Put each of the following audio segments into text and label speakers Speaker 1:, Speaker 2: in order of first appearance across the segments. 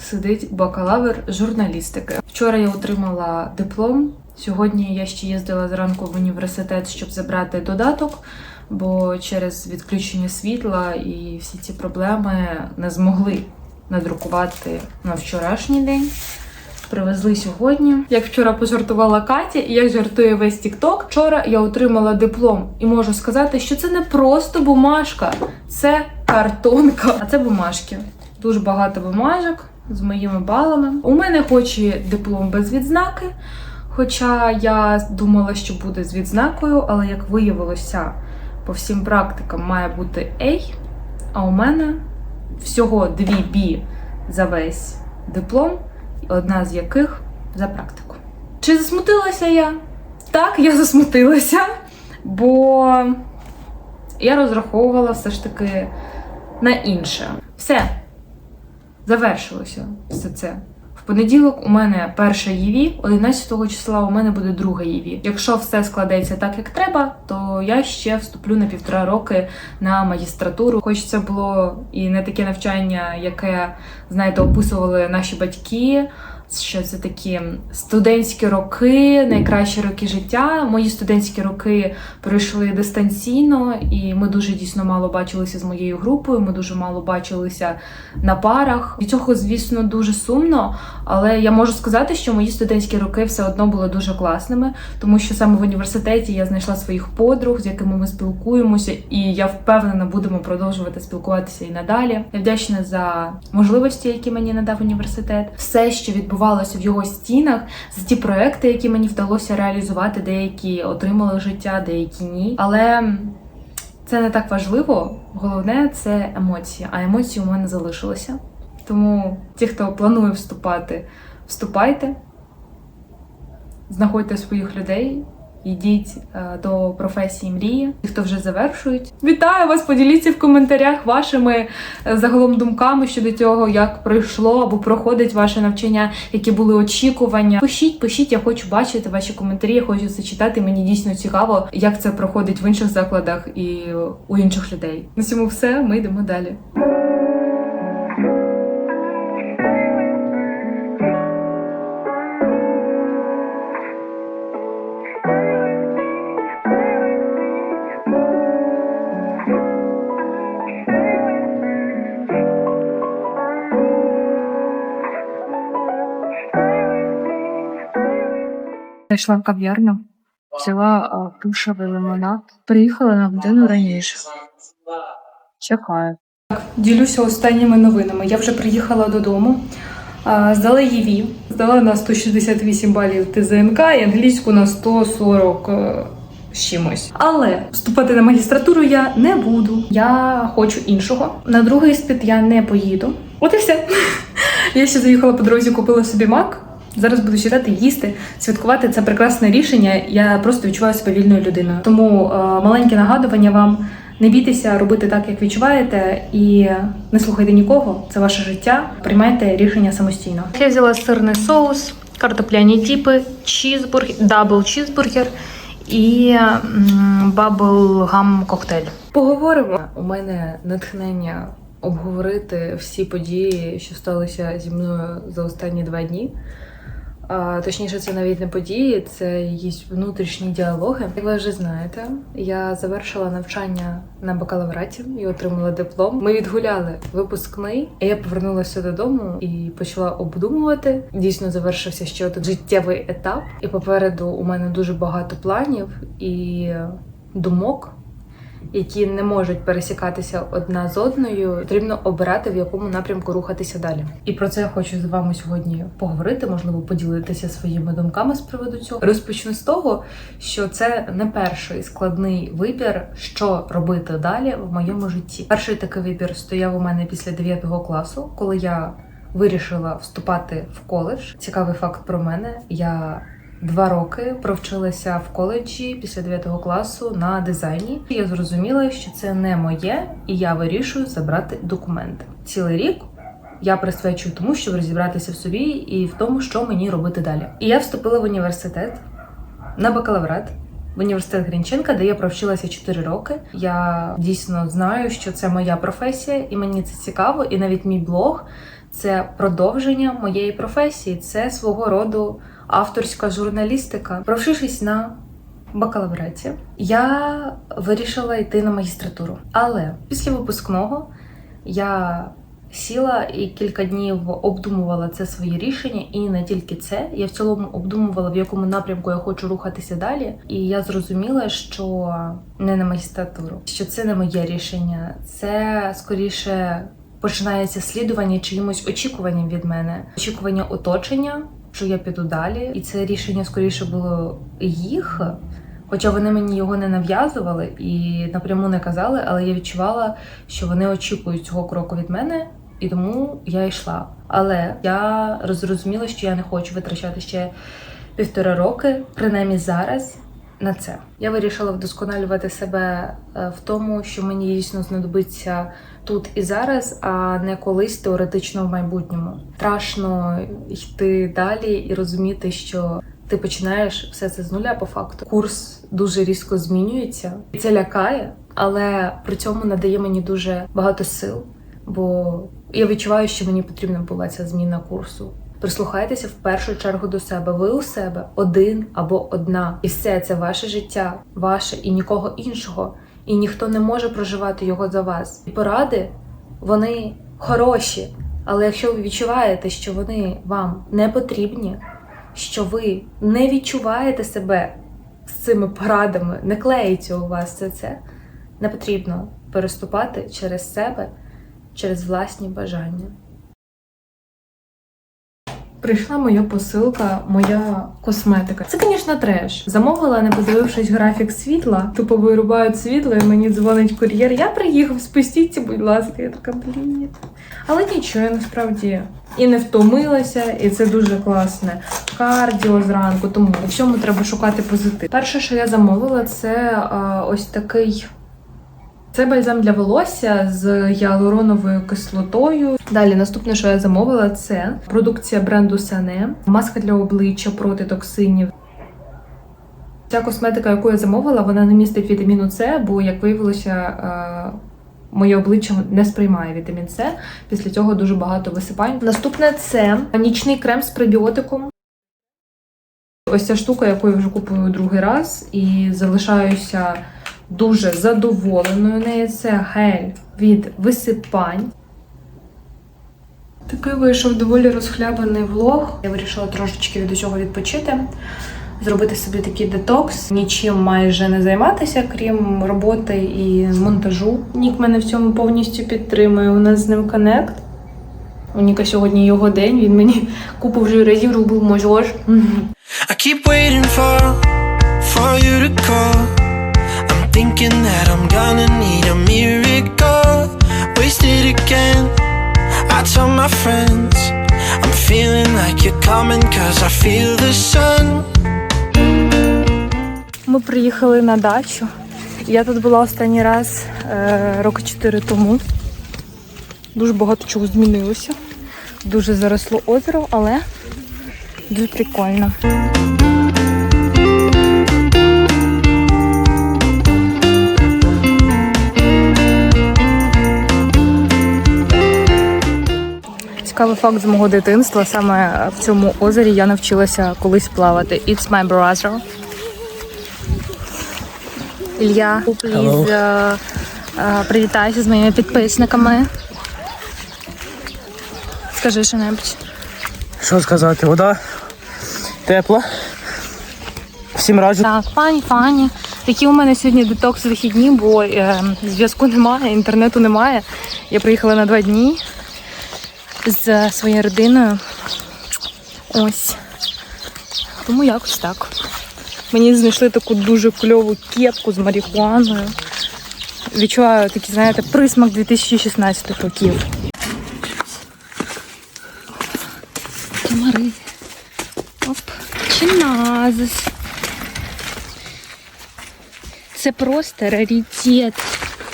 Speaker 1: сидить бакалавр журналістики. Вчора я отримала диплом. Сьогодні я ще їздила зранку в університет, щоб забрати додаток, бо через відключення світла і всі ці проблеми не змогли надрукувати на вчорашній день. Привезли сьогодні. Як вчора пожартувала Катя, і як жартує весь TikTok, вчора я отримала диплом і можу сказати, що це не просто бумажка, це картонка, а це бумажки. Дуже багато бумажок з моїми балами. У мене хоч і диплом без відзнаки, хоча я думала, що буде з відзнакою, але як виявилося, по всім практикам має бути A, а у мене всього дві B за весь диплом, одна з яких за практику. Чи засмутилася я? Так, я засмутилася, бо я розраховувала все ж таки на інше. Все, завершилося все це. В понеділок у мене перша ЄВІ, 11 числа у мене буде друга ЄВІ. Якщо все складеться так, як треба, то я ще вступлю на півтора роки на магістратуру. Хоч це було і не таке навчання, яке, знаєте, описували наші батьки. Що це такі студентські роки, найкращі роки життя. Мої студентські роки пройшли дистанційно, і ми дуже дійсно мало бачилися з моєю групою. Ми дуже мало бачилися на парах. Від цього, звісно, дуже сумно. Але я можу сказати, що мої студентські роки все одно були дуже класними, тому що саме в університеті я знайшла своїх подруг, з якими ми спілкуємося, і я впевнена, будемо продовжувати спілкуватися і надалі. Я вдячна за можливості, які мені надав університет, все, що відбувалося в його стінах, за ті проекти, які мені вдалося реалізувати, деякі отримали життя, деякі ні. Але це не так важливо. Головне це емоції. А емоції у мене залишилися. Тому ті, хто планує вступати, вступайте, знаходьте своїх людей, йдіть е, до професії мрії. Ті, хто вже завершують. Вітаю вас! Поділіться в коментарях вашими е, загалом думками щодо того, як пройшло або проходить ваше навчання, які були очікування. Пишіть, пишіть, я хочу бачити ваші коментарі, я хочу це читати. Мені дійсно цікаво, як це проходить в інших закладах і у інших людей. На цьому все. Ми йдемо далі.
Speaker 2: Зайшла в кав'ярню, взяла а, плюшевий лимонад, приїхала на годину раніше. Чекаю.
Speaker 1: Ділюся останніми новинами. Я вже приїхала додому, здала ЄВІ, здала на 168 балів ТЗНК і англійську на 140 е, з чимось. Але вступати на магістратуру я не буду. Я хочу іншого. На другий іспит я не поїду. От і все. Я ще заїхала по дорозі, купила собі мак. Зараз буду читати, їсти, святкувати це прекрасне рішення. Я просто відчуваю себе вільною людиною. Тому е, маленьке нагадування вам не бійтеся робити так, як відчуваєте, і не слухайте нікого. Це ваше життя. Приймайте рішення самостійно. Я взяла сирний соус, картопляні діпи, чізбургер, дабл чізбургер і бабл-гам коктейль. Поговоримо. У мене натхнення обговорити всі події, що сталися зі мною за останні два дні. Точніше, це навіть не події, це якісь внутрішні діалоги. Як ви вже знаєте, я завершила навчання на бакалавраті і отримала диплом. Ми відгуляли випускний, я повернулася додому і почала обдумувати. Дійсно завершився ще один життєвий етап, і попереду у мене дуже багато планів і думок які не можуть пересікатися одна з одною, потрібно обирати в якому напрямку рухатися далі. І про це я хочу з вами сьогодні поговорити, можливо, поділитися своїми думками з приводу цього. Розпочну з того, що це не перший складний вибір, що робити далі в моєму житті. Перший такий вибір стояв у мене після 9 класу, коли я вирішила вступати в коледж. Цікавий факт про мене. Я Два роки провчилася в коледжі після 9 класу на дизайні. Я зрозуміла, що це не моє, і я вирішую забрати документи. Цілий рік я присвячую тому, щоб розібратися в собі і в тому, що мені робити далі. І я вступила в університет на бакалаврат. В університет Грінченка, де я провчилася 4 роки. Я дійсно знаю, що це моя професія, і мені це цікаво. І навіть мій блог це продовження моєї професії, це свого роду авторська журналістика. Провчившись на бакалавраті, я вирішила йти на магістратуру. Але після випускного я сіла і кілька днів обдумувала це своє рішення, і не тільки це. Я в цілому обдумувала, в якому напрямку я хочу рухатися далі. І я зрозуміла, що не на магістратуру, що це не моє рішення, це скоріше починається слідування чиїмось очікуванням від мене, очікування оточення, що я піду далі, і це рішення скоріше було їх. Хоча вони мені його не нав'язували і напряму не казали, але я відчувала, що вони очікують цього кроку від мене, і тому я йшла. Але я зрозуміла, що я не хочу витрачати ще півтора роки, принаймні зараз, на це. Я вирішила вдосконалювати себе е, в тому, що мені дійсно знадобиться тут і зараз, а не колись теоретично в майбутньому. Страшно йти далі і розуміти, що ти починаєш все це з нуля по факту. Курс дуже різко змінюється, і це лякає, але при цьому надає мені дуже багато сил, бо я відчуваю, що мені потрібна була ця зміна курсу. Прислухайтеся в першу чергу до себе. Ви у себе один або одна, і все це ваше життя, ваше і нікого іншого. І ніхто не може проживати його за вас. І поради вони хороші, але якщо ви відчуваєте, що вони вам не потрібні, що ви не відчуваєте себе з цими порадами, не клеїться у вас це це, не потрібно переступати через себе, через власні бажання. Прийшла моя посилка, моя косметика. Це, звісно, треш. Замовила, не подивившись графік світла. Тупо вирубають світло, і мені дзвонить кур'єр. Я приїхав, спустіться, будь ласка. Я така, блін. Але нічого, я насправді і не втомилася, і це дуже класне кардіо зранку. Тому у всьому треба шукати позитив. Перше, що я замовила, це а, ось такий. Це бальзам для волосся з гіалуроновою кислотою. Далі наступне, що я замовила, це продукція бренду Сане, маска для обличчя проти токсинів. Ця косметика, яку я замовила, вона не містить вітаміну С, бо, як виявилося, е, моє обличчя не сприймає вітамін С. Після цього дуже багато висипань. Наступне це нічний крем з пребіотиком. Ось ця штука, яку я вже купую другий раз, і залишаюся дуже задоволеною нею. Це гель від висипань. Такий вийшов доволі розхлябаний влог. Я вирішила трошечки від усього відпочити, зробити собі такий детокс, нічим майже не займатися, крім роботи і монтажу. Нік мене в цьому повністю підтримує. У нас з ним коннект. У Ніка сьогодні його день. Він мені купу вже разів робив можеш.
Speaker 3: I keep waiting for for you to call. Thinking that I'm gonna need a miracle. Wasted again. I tell my friends I'm feeling like you're coming cause I feel the sun.
Speaker 1: Ми приїхали на дачу. Я тут була останній раз е, роки 4 тому. Дуже багато чого змінилося. Дуже заросло озеро, але дуже прикольно. Цікавий факт з мого дитинства. Саме в цьому озері я навчилася колись плавати. It's my brother. Пліз, е, е, привітайся з моїми підписниками. Скажи що-небудь.
Speaker 4: Що сказати, вода тепла. Всім раджу.
Speaker 1: Так, пані, пані. Такі у мене сьогодні детокс вихідні, бо е, зв'язку немає, інтернету немає. Я приїхала на два дні з своєю родиною. Ось. Тому якось так. Мені знайшли таку дуже кльову кепку з марихуаною. Відчуваю такий, знаєте, присмак 2016 років. Комари. Оп. Чиназис. Це просто раритет.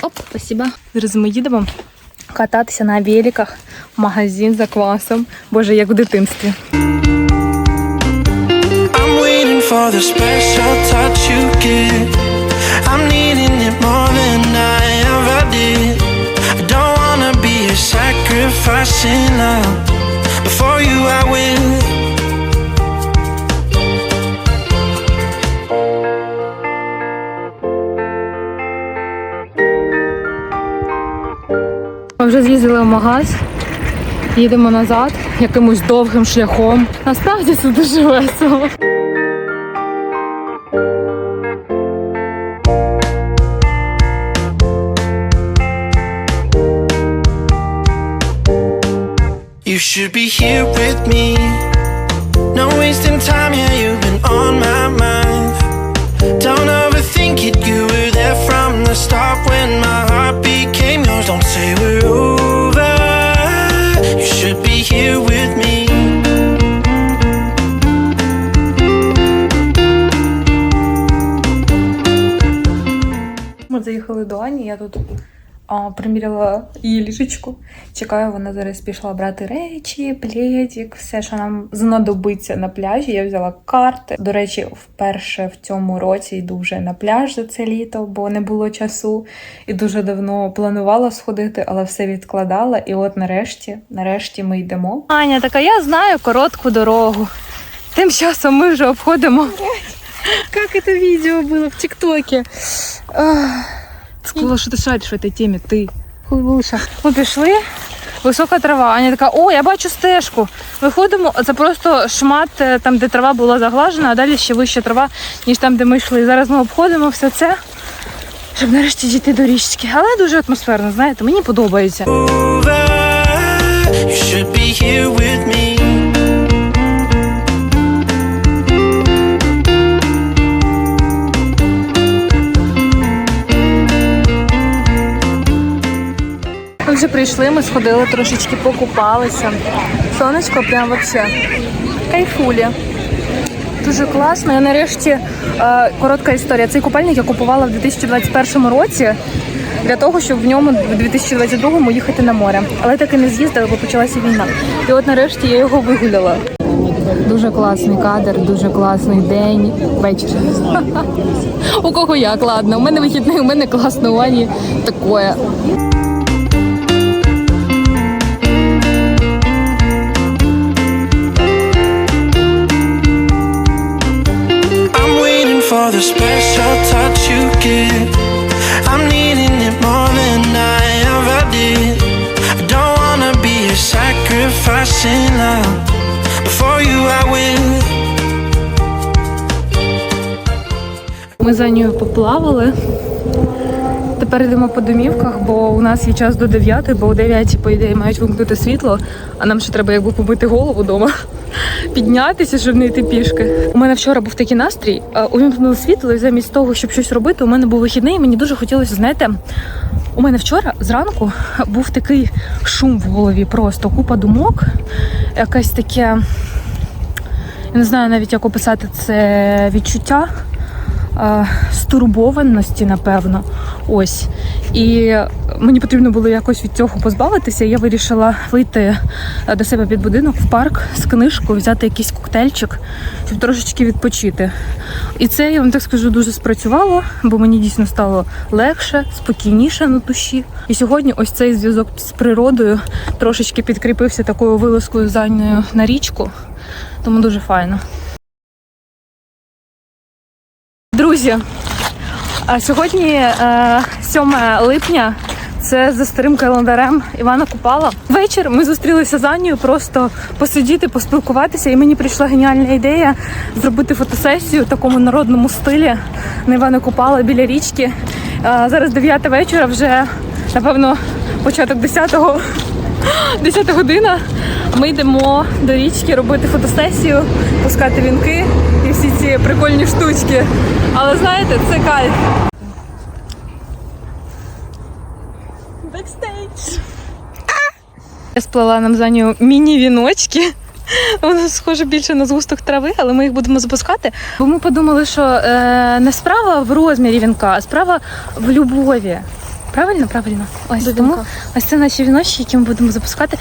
Speaker 1: Оп, спасибо. Зараз ми їдемо кататися на великах в магазин за квасом. Боже, як в дитинстві.
Speaker 3: Sacrificing love before you I
Speaker 1: touch вже з'їздили в магаз, їдемо назад якимось довгим шляхом. Насправді це дуже весело.
Speaker 3: You should be here with me. No wasting time, from the when my heart became yours. Don't say we're over. You should be here with me.
Speaker 1: Ми заїхали до Ані, я тут приміряла її ліжечку. Чекаю, вона зараз пішла брати речі, пледик, все, що нам знадобиться на пляжі. Я взяла карти. До речі, вперше в цьому році йду вже на пляж за це літо, бо не було часу. І дуже давно планувала сходити, але все відкладала. І от нарешті, нарешті ми йдемо. Аня, така я знаю коротку дорогу. Тим часом ми вже обходимо. Как это видео было в ТикТоке? Сказала, що ти шариш в цій темі, ти. Хуйлуша. Ми пішли, висока трава. Аня така, о, я бачу стежку. Виходимо, а це просто шмат, е, там, де трава була заглажена, а далі ще вища трава, ніж там, де ми йшли. Зараз ми обходимо все це, щоб нарешті дійти до річки. Але дуже атмосферно, знаєте, мені подобається.
Speaker 3: Over. You should be here with me.
Speaker 1: Ми вже прийшли, ми сходили, трошечки покупалися. Сонечко прям вообще кайфулі. Дуже класно. Я нарешті е, коротка історія. Цей купальник я купувала в 2021 році для того, щоб в ньому в 2022 їхати на море. Але так і не з'їздила, бо почалася війна. І от нарешті я його вигуляла. Дуже класний кадр, дуже класний день. Вечір. У кого як, ладно. У мене вихідний, у мене класно, у Ані такое.
Speaker 3: for the special touch you give. I'm needing it more than I ever did. I don't wanna be a sacrifice in love. Before you, I will.
Speaker 1: Ми за нею поплавали. Тепер йдемо по домівках, бо у нас є час до 9, бо о 9, по ідеї, мають вимкнути світло, а нам ще треба якби побити голову вдома, піднятися, щоб не йти пішки. У мене вчора був такий настрій, увімкнули світло, і замість того, щоб щось робити, у мене був вихідний, і мені дуже хотілося, знаєте, у мене вчора зранку був такий шум в голові, просто купа думок, якесь таке. Я не знаю навіть, як описати це відчуття стурбованості, напевно. Ось. І мені потрібно було якось від цього позбавитися. Я вирішила вийти е, до себе під будинок в парк з книжкою, взяти якийсь коктейльчик, щоб трошечки відпочити. І це, я вам так скажу, дуже спрацювало, бо мені дійсно стало легше, спокійніше на душі. І сьогодні ось цей зв'язок з природою трошечки підкріпився такою вилазкою з Анею на річку. Тому дуже файно. Друзі, сьогодні е, 7 липня. Це за старим календарем Івана Купала. Вечір ми зустрілися з Анією, просто посидіти, поспілкуватися, і мені прийшла геніальна ідея зробити фотосесію в такому народному стилі на Івана Купала біля річки. Е, зараз 9 вечора, вже напевно початок 10-го 10 година. Ми йдемо до річки робити фотосесію, пускати вінки всі ці прикольні штучки. Але знаєте, це кайф. Бекстейдж. Я сплела нам за нього міні-віночки. Воно схоже більше на згусток трави, але ми їх будемо запускати. Бо ми подумали, що е, не справа в розмірі вінка, а справа в любові. Правильно, правильно. Ось тому ось це наші віночки, які ми будемо запускати.